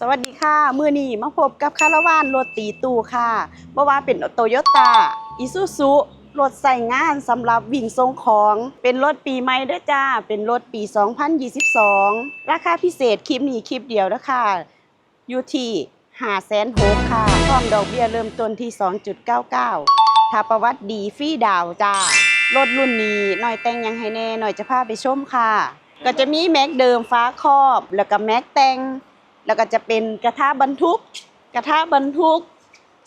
สวัสดีค่ะ มือนี้มาพบกับคาราวานรถตีตูค่ะบ่ว่าเป็นโตโยต้าอิซูซุรถใส่งานสำหรับวิ่งส่งของ เป็นรถปีใหม่เด้อจ้า เป็นรถปี 2022 ราคาพิเศษคลิปนี้คลิปเดียวนะคะอยู่ที่5 6 0 0 0ค่ะพร้อมดอกเบี้ยเริ่มต้นที่ 2.99 ถ้าประวัติดีฟรีดาวจ้ารถรุ่นนี้หน่อยแต่งยังให้แน่หน่อยจะพาไปชมค่ะ ก็จะมีแม็กเดิมฟ้าครอบ แล้วก็แม็กแต่ง แล้วก็จะเป็นกระทะบรรทุก กระทะบรรทุก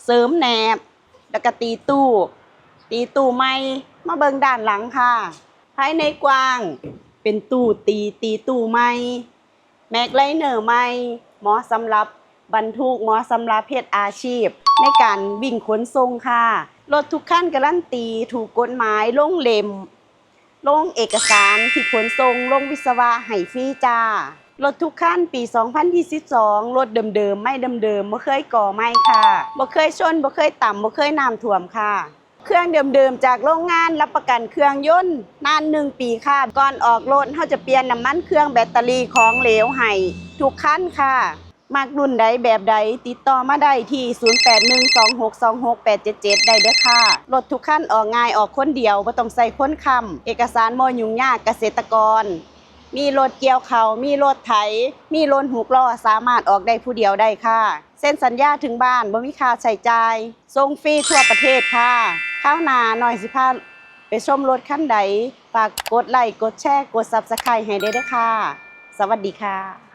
เสริมแหนบ แล้วก็ตีตู้ ตีตู้ไม้มาเบิงด้านหลังค่ะ ภายในกว้าง เป็นตู้ตีตีตู้ไม้แม็กไลเนอร์ไม้หมาะสำหรับบรรทุกหมาะสำหรับเพศอาชีพ ในการวิ่งขนส่งค่ะ รถทุกขั้นการันตีถูกกฎหมายลงเล่มลงเอกสารที่ขนส่งลงวิศวะให้ฟรีจ้า รถทุกขั้นปี 2022 รถเดิมๆ ไม่เดิมๆบ่เคยก่อไหม้ค่ะบ่เคยชนบ่เคยต่ำบ่เคยน้ำท่วมค่ะ เครื่องเดิมๆ จากโรงงานรับประกันเครื่องยนต์นานหนึ่งปีค่ะ ก่อนออกรถเขาจะเปลี่ยนน้ำมันเครื่องแบตเตอรี่ของเหลวให้ทุกขั้นค่ะมักรุ่นใดแบบใดติดต่อมาได้ที่ 0812626877 ได้เด้อค่ะ รถทุกขั้นออกง่ายออกคนเดียวบ่ต้องใส่คนคำเอกสารบ่ยุ่งยากเกษตรกร มีรถเกี่ยวเขาวมีรถไถ มีรถหูกล้อสามารถออกได้ผู้เดียวได้ค่ะ เส้นสัญญาถึงบ้านบ่มีค่าใช้จ่ายส่งฟรีทั่วประเทศค่ะข้าวนาหน่อยสิพาไปชมรถขั้นใดฝากกดไลค์กดแชร์กด Subscribe ให้ได้ด้อค่ะ สวัสดีค่ะ